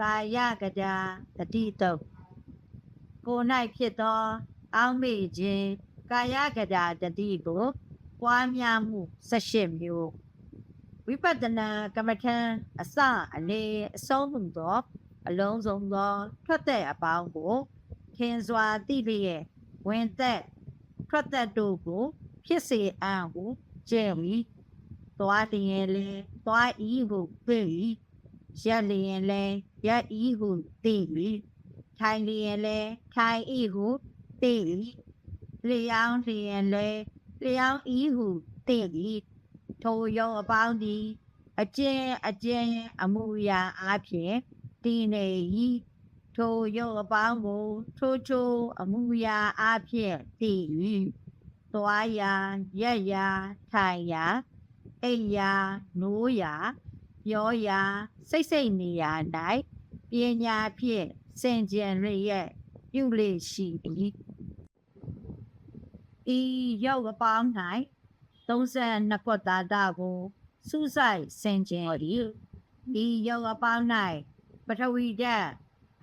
ကာယကတာတတိတုတ်ကိုယ်၌ဖြစ်သောအောင်းမေ့ခြင်းကာယကတာတတိကိုပွားများမှု18မျိုးဝိပဿနာကမ္မထံအစအနေအဆုံးမှုသောအလုံးစုံသောထွက်တဲ့အပေါင်းကိုခင်စွာသိလျက်ဝင်သက်ထွက်သက်တို့ကိုဖြစ်စေအံ့ဟုကျင့်မည်သွားလျင်လေသွားဤဟုသိ၏ ရက်လျင်လေရက်ဤဟုသိ၏ထိုင်လျင်လေထိုင်ဤဟုသိ၏လျောင်းလျင်လေလျောင်းဤဟုသိ၏ထိုယောအပေါင်းသည်အကျဉ်အကျဉ်အမှုရာအားဖြင့်တည်နေ၏ထိုယောအပေါင်းကိုထိုချိုအမှုရာအားဖြင့်တည်၏သွားရာရက်ရာထိုင်ရာအိမ်ရာနိုးရာ ပြောရာစိတ်စိတ်နေရာ၌ပညာဖြင့်စင်ကြယ်လျက်ပြုလေရှိ၏ဤယောက်အပေါင်း၌32ခွက်သားတာကိုစူးစိုက်စင်ကြယ်၏ဤယောက်အပေါင်း၌ပထဝီဓာတ်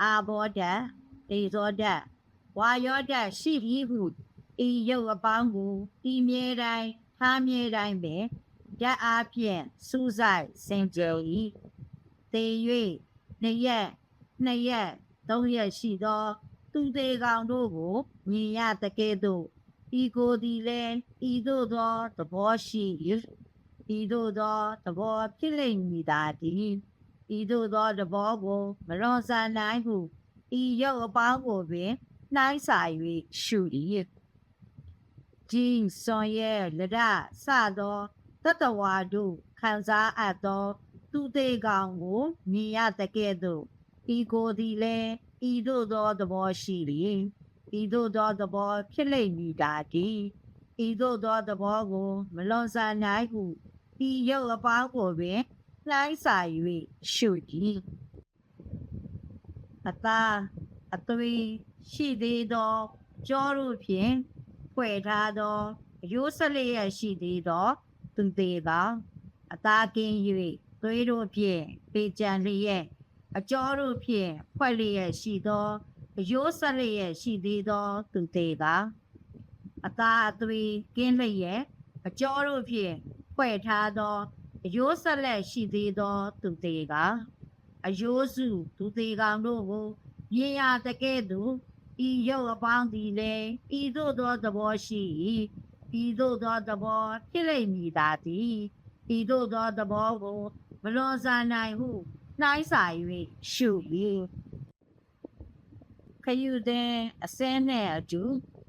အာဘောဓာတ်ဒေဇောဓာတ်ဝါယောဓာတ်ရှိပြီးဟုဤရုပ်အပေါင်းကိုဤမြဲတိုင်းထားမြဲတိုင်းပင် ဓာတ်အားဖြင့်စူးစိုက်စင်ကြယ်၏သေ၍နှစ်ရက်နှစ်ရက်သုံးရက်ရှိသော သူသေးကောင်တို့ကိုမြင်ရတကဲ့သို့ဤကိုယ်သည်လည်းဤသို့သောသဘောရှိ၏ဤသို့သောသဘောဖြစ်လိမ့်မည်သာတည်းဤသို့သောသဘောကိုမလွန်ဆန်နိုင်ဟုဤရုပ်အပေါင်းကိုပင်နှိုင်းစာ၍ရှု၏ကြီးစွန်ရဲ့လဒစသော တတဝါတို့ခံစားအပ်သော သူသေးကောင်ကိုမြင်ရတကဲ့သို့ဤကိုယ်သည်လည်းဤသို့သောသဘောရှိ၏ဤသို့သောသဘောဖြစ်လိမ့်မည်တာတည်းဤသို့သောသဘောကို မလွန်ဆန်နိုင်ဟုဤရုပ်အပေါင်းကိုပင်နှိုင်းစာ၍ရှု၏အသာအသွေးရှိသေးသောကြောတို့ဖြင့်ဖွဲ့ထားသောအယိုးဆက်လျက်ရှိသေးသော သူသေးပါအသာကင်း၍သွေးတို့ဖြင့်ပေကြံလျက်အကြောတို့ဖြင့်ဖွဲ့လျက်ရှိသောအယိုးဆက်လျက်ရှိသေးသော သူသေးပါအသာအသွေးကင်းလျက်အကြောတို့ဖြင့်ဖွဲ့ထားသောအယိုးဆက်လက်ရှိသေးသော သူသေးကအယိုးစုသူသေးကောင်တို့ကိုမြင်ရတကဲ့သို့ဤရုပ်အပေါင်းသည်လည်းဤသို့သောသဘောရှိ၏ ဤသို့သောသဘောဖြစ်လိမ့်မည်သာသည်ဤသို့သောသဘောကိုမလွန်ဆန်နိုင်ဟုနှိုင်းစာ၍ရှု၏ခယူတဲ့အစင်းနှင့်အတူ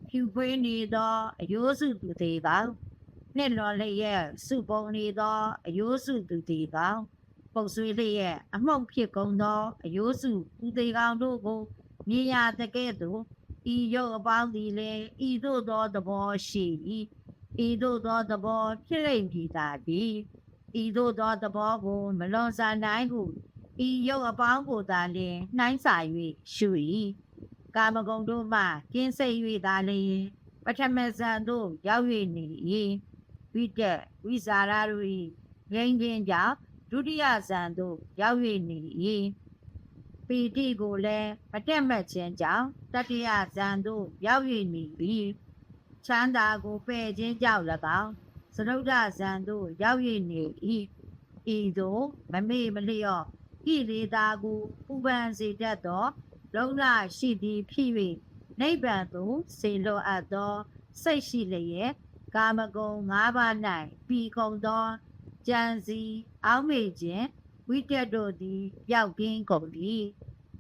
ဖြူပွေးနေသောအယိုးစုသူသေးကောင်နှစ်လွန်လျက်စုပုံနေသောအယိုးစုသူတေကောင်ပုတ်ဆွေးလျက်အမှုန့်ဖြစ်ကုန်သောအယိုးစုသူတေကောင်တို့ကိုမြင်ရတကဲ့သို့ ဤရုပ်အပေါင်းသည်လည်းဤသို့သောသဘောရှိ၏ဤသို့သောသဘောဖြစ်လိမ့်မည်သာသည်ဤသို့သောသဘောကိုမလွန်ဆန်နိုင်ဟုဤရုပ်အပေါင်းကိုသာလျှင်နှိုင်းစာ၍ရှု၏ကာမဂုဏ်တို့မှကင်းစိတ်၍သာလျှင်ပထမဇန်သို့ရောက်၍နေ၏ဝိတက်ဝိဇာရတို့၏ငြိမ်းခြင်းကြောင့်ဒုတိယဇန်သို့ရောက်၍နေ၏ ပီတိကိုလည်းမတက်မတ်ခြင်းကြောင့်တတိယဇန်သို့ရောက်၍နေ၏ချမ်းသာကိုပယ်ခြင်းကြောင့်၎င်းသရုဒ္ဓဇန်သို့ရောက်၍နေ၏ဤသို့မမေ့မလျော့ဤလေသာကိုဥပန်စေတတ်သောလုံလရှိသည်ဖြစ်၍နိဗ္ဗာန်သို့စေလွတ်အပ်သောစိတ်ရှိလျက်ကာမဂုဏ်၅ပါး၌ပြီးကုန်သောကြံစီအောက်မေ့ခြင်း ဝိတက်တို့သည်ပျောက်ကင်းကုန်သည်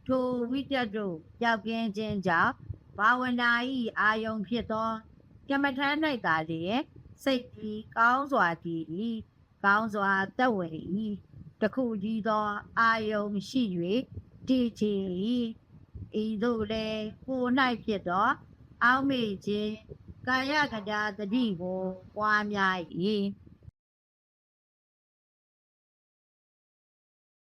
ထိုဝိတက်တို့ပျောက်ကင်းခြင်းကြောင့်ဘာဝနာ၏အာယုံဖြစ်သောကမ္မထမ်း၌သာလျက်စိတ်သည်ကောင်းစွာတည်၏ကောင်းစွာသက်ဝင်၏တခုကြီးသောအာယုံရှိ၍တည်ချင်၏ဤသို့လည်းကိုယ်၌ဖြစ်သော အောက်မေ့ခြင်းကာယကတာတတိကိုပွားများ၏